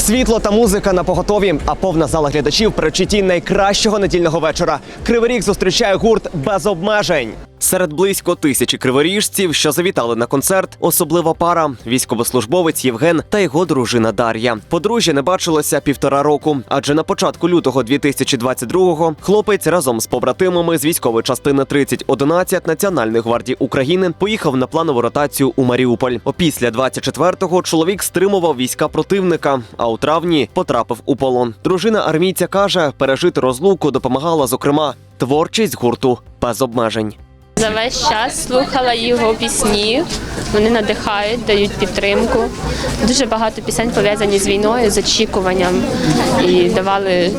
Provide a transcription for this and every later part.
Світло та музика на поготові, а повна зала глядачів при чіті найкращого недільного вечора. Кривий ріг зустрічає гурт без обмежень. Серед близько тисячі криворіжців, що завітали на концерт, особлива пара військовослужбовець Євген та його дружина Дар'я. Подружжя не бачилося півтора року, адже на початку лютого 2022-го хлопець разом з побратимами з військової частини 3011 Національної гвардії України поїхав на планову ротацію у Маріуполь. Опісля 24-го чоловік стримував війська противника, а у травні потрапив у полон. Дружина армійця каже, пережити розлуку допомагала зокрема творчість гурту без обмежень. За весь час слухала його пісні. Вони надихають, дають підтримку. Дуже багато пісень пов'язані з війною, з очікуванням і давали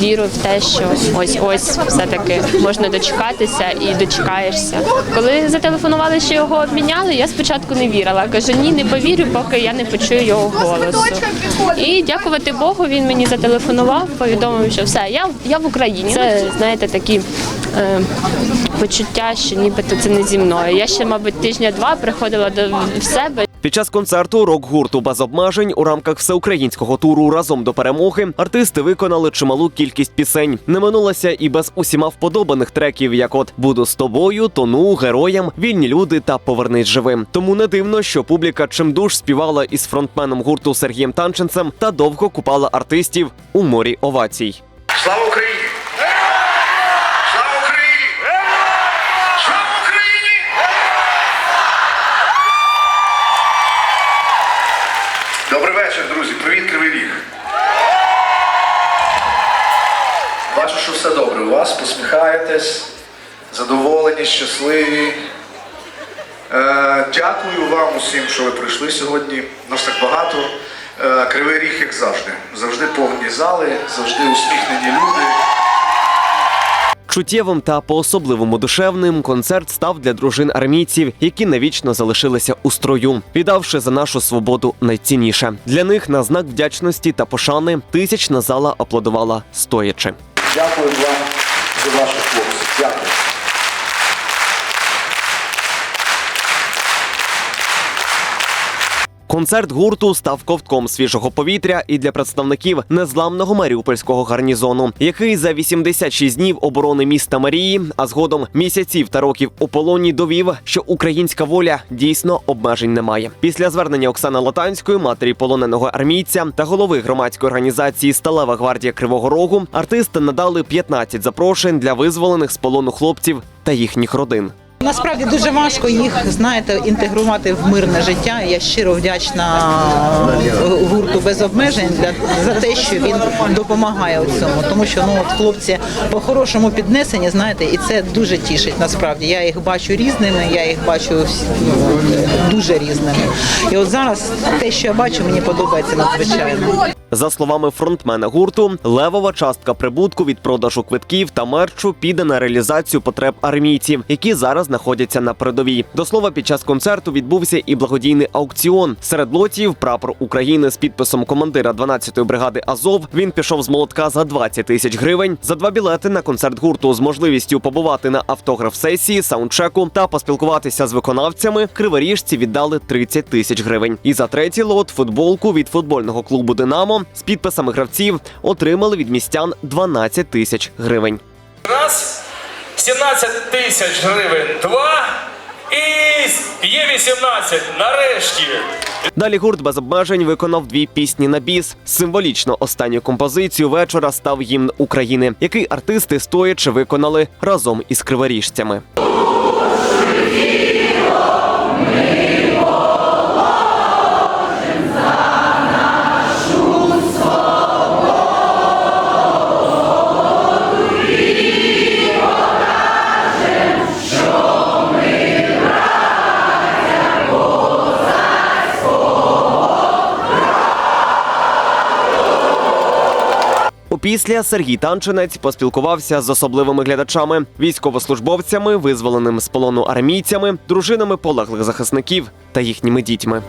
віру в те, що ось ось все-таки можна дочекатися і дочекаєшся. Коли зателефонували, що його обміняли, я спочатку не вірила. Кажу, ні, не повірю, поки я не почую його голосу. І дякувати Богу, він мені зателефонував, повідомив, що все, я, я в Україні. Це знаєте такі е, почуття, що нібито це не зі мною. Я ще, мабуть, тижня-два приходила до в себе. Під час концерту рок-гурту без обмежень у рамках всеукраїнського туру разом до перемоги артисти виконали чималу кількість пісень. Не минулося і без усіма вподобаних треків, як от буду з тобою, тону, героям, вільні люди та повернись живим. Тому не дивно, що публіка чимдуж співала із фронтменом гурту Сергієм Танченцем та довго купала артистів у морі овацій. Слава Україні! Вечір, друзі. Привіт, Кривий Ріг. Бачу, що все добре у вас, посміхаєтесь, задоволені, щасливі. Е, дякую вам усім, що ви прийшли сьогодні. Нас так багато. Е, Кривий ріг, як завжди. Завжди повні зали, завжди усміхнені люди. Чуттєвим та по-особливому душевним концерт став для дружин армійців, які навічно залишилися у строю, віддавши за нашу свободу найцінніше. Для них на знак вдячності та пошани тисячна зала аплодувала стоячи. Дякую вам за ваших хлопців. Дякую. Концерт гурту став ковтком свіжого повітря і для представників незламного маріупольського гарнізону, який за 86 днів оборони міста Марії, а згодом місяців та років у полоні довів, що українська воля дійсно обмежень немає. Після звернення Оксани Латанської, матері полоненого армійця та голови громадської організації Сталева гвардія Кривого Рогу, артисти надали 15 запрошень для визволених з полону хлопців та їхніх родин. Насправді дуже важко їх знаєте інтегрувати в мирне життя. Я щиро вдячна гурту без обмежень для за те, що він допомагає у цьому. Тому що ну от хлопці по-хорошому піднесені, знаєте, і це дуже тішить. Насправді я їх бачу різними, я їх бачу ну, дуже різними. І от зараз те, що я бачу, мені подобається надзвичайно. За словами фронтмена гурту, левова частка прибутку від продажу квитків та мерчу піде на реалізацію потреб армійців, які зараз знаходяться на передовій. До слова, під час концерту відбувся і благодійний аукціон. Серед лотів прапор України з підписом командира 12-ї бригади Азов. Він пішов з молотка за 20 тисяч гривень. За два білети на концерт гурту з можливістю побувати на автограф-сесії, саундчеку та поспілкуватися з виконавцями. Криворіжці віддали 30 тисяч гривень. І за третій лот футболку від футбольного клубу Динамо з підписами гравців отримали від містян 12 тисяч гривень. Раз, 17 тисяч гривень, два і є 18. Нарешті. Далі гурт без обмежень виконав дві пісні на біс. Символічно останню композицію вечора став гімн України, який артисти стоячи виконали разом із криворіжцями. Опісля Сергій Танчинець поспілкувався з особливими глядачами, військовослужбовцями, визволеним з полону армійцями, дружинами полеглих захисників та їхніми дітьми.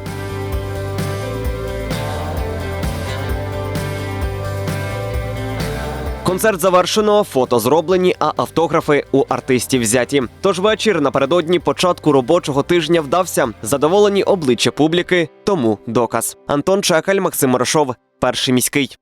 Концерт завершено, фото зроблені, а автографи у артистів взяті. Тож вечір напередодні початку робочого тижня вдався. Задоволені обличчя публіки, тому доказ. Антон Чекаль, Максим Морошов, перший міський.